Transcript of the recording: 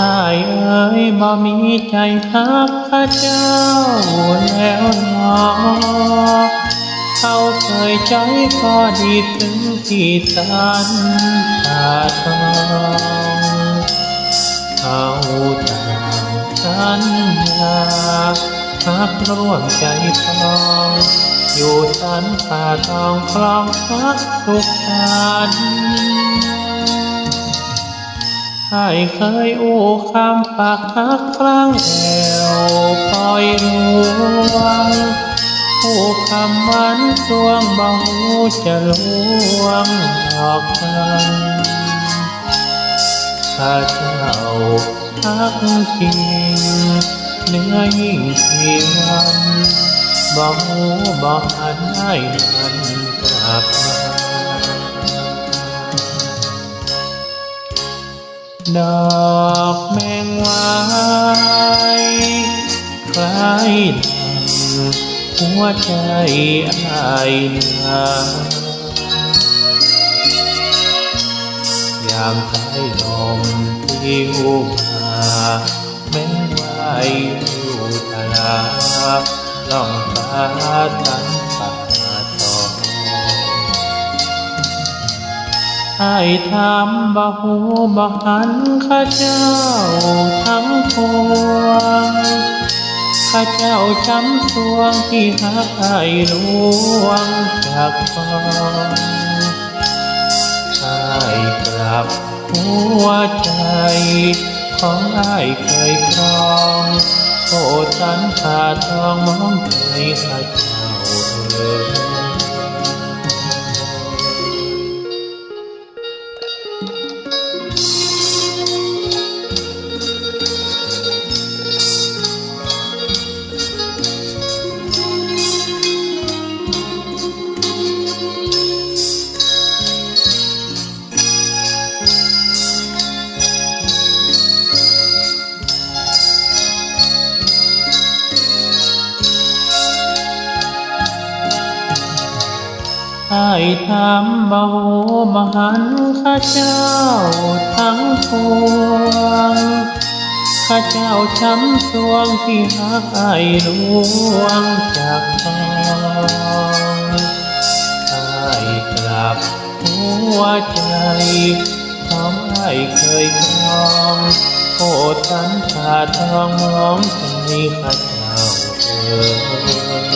อายเอ๋ยบ่มีใจฮักข้าเจ้าแล้วหนอเขาเคยใจก็ดีถึงที่สันตาทองเขาต่างสัญญาฮักร่วมใจทองอยู่สันป่าทองคลองพักทุกทัน ให้เคยอู้คำปากฮักครั้งแอวปล่อยรวงผู้คำหวันสวงบาจะลวงดอกกันข้าเจ้าทักจริงเนื้อยิ่งทีวันบ่หูบ่หันให้มันกลับมา ดอกแมงวายคล้ายดังหัวใจอายนายามสายลมที่หูมาแม้ว่าอยู่ทลาล่องฟ้าสันป่ ไอ้ทำบ่หูบ่หันข้าเจ้าทั้งปวงข้าเจ้าจำสวงที่หักไอ้ลวงจากฟ้าไอ้กลับหัวใจ ของไอ้เคยครองโอ้สันขาทองมองใจข้าเจ้าเอ่ย ไอ้ทำเบาบ่หันข้าเจ้าทั้งปวง ข้าเจ้าช้ำสวงที่หักไอ้ลวงจากทองไอ้กลับหัวใจของไอ้เคยครองโอ้ทันขาทองมองใจข้าเจ้าเอ่ย